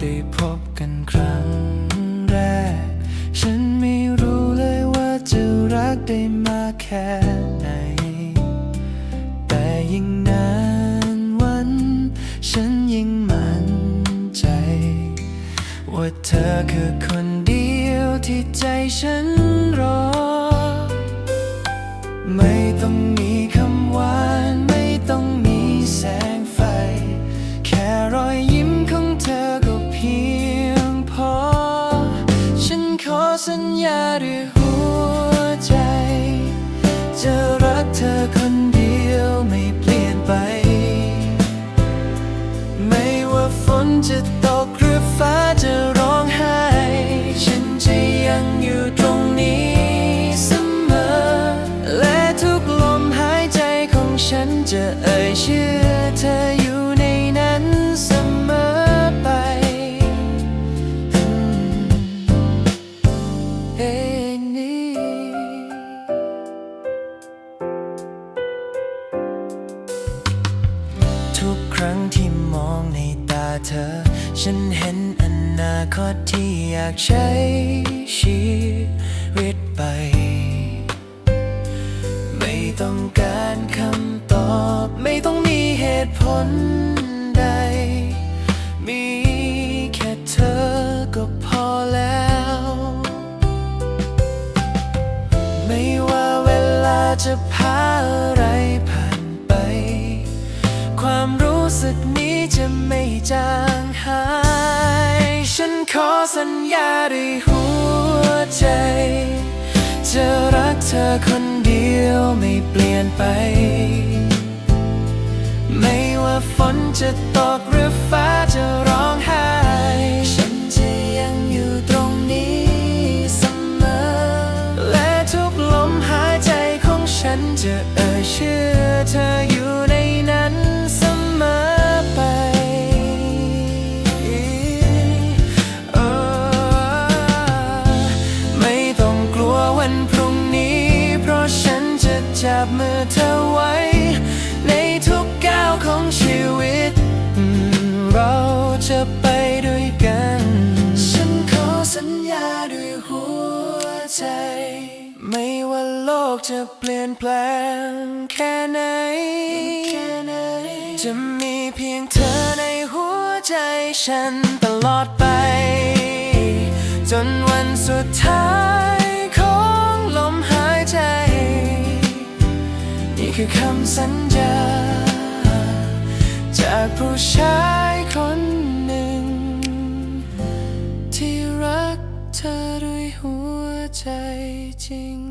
ได้พบกันครั้งแรก ฉันไม่รู้เลยว่าจะรักได้มากแค่ไหน แต่ยิ่งนานวัน ฉันยิ่งมั่นใจ ว่าเธอคือคนเดียวที่ใจฉันรอ ไม่ต้อง สัญญาด้วยหัวใจ จะรักเธอคนเดียวไม่เปลี่ยนไป ไม่ว่าฝนจะตกหรือฟ้าจะร้องไห้ ฉันจะยังอยู่ตรงนี้เสมอ และทุกลมหายใจของฉันจะเอ่ยชื่อเธอ รั้งที่มองในตาเธอ ฉันเห็นอนาคตที่อยากใช้ชีวิตไป ไม่ต้องการคำตอบ ไม่ต้องมีเหตุผลใด มีแค่เธอก็พอแล้ว ไม่ว่าเวลาจะพาอะไรผ่าน รู้สึกนี้จะไม่จางหาย ฉันขอสัญญาด้วยหัวใจ จะรักเธอคนเดียวไม่เปลี่ยนไป ไม่ว่าฝนจะตกหรือฟ้าจะร้องไห้ฉันจะยังอยู่ตรงนี้เสมอ และทุกลมหายใจของฉันจะเอ่ยชื่อเธอ บมือเธอไว้ ในทุกก้าวของชีวิต เราจะไปด้วยกัน ฉันขอสัญญาด้วยหัวใจ ไม่ว่าโลกจะเปลี่ยนแปลงแค่ไหน จะมีเพียงเธอในหัวใจฉันตลอดไป จนวันสุดท้าย คือคำสัญญา จากผู้ชายคนหนึ่ง ที่รักเธอด้วยหัวใจจริง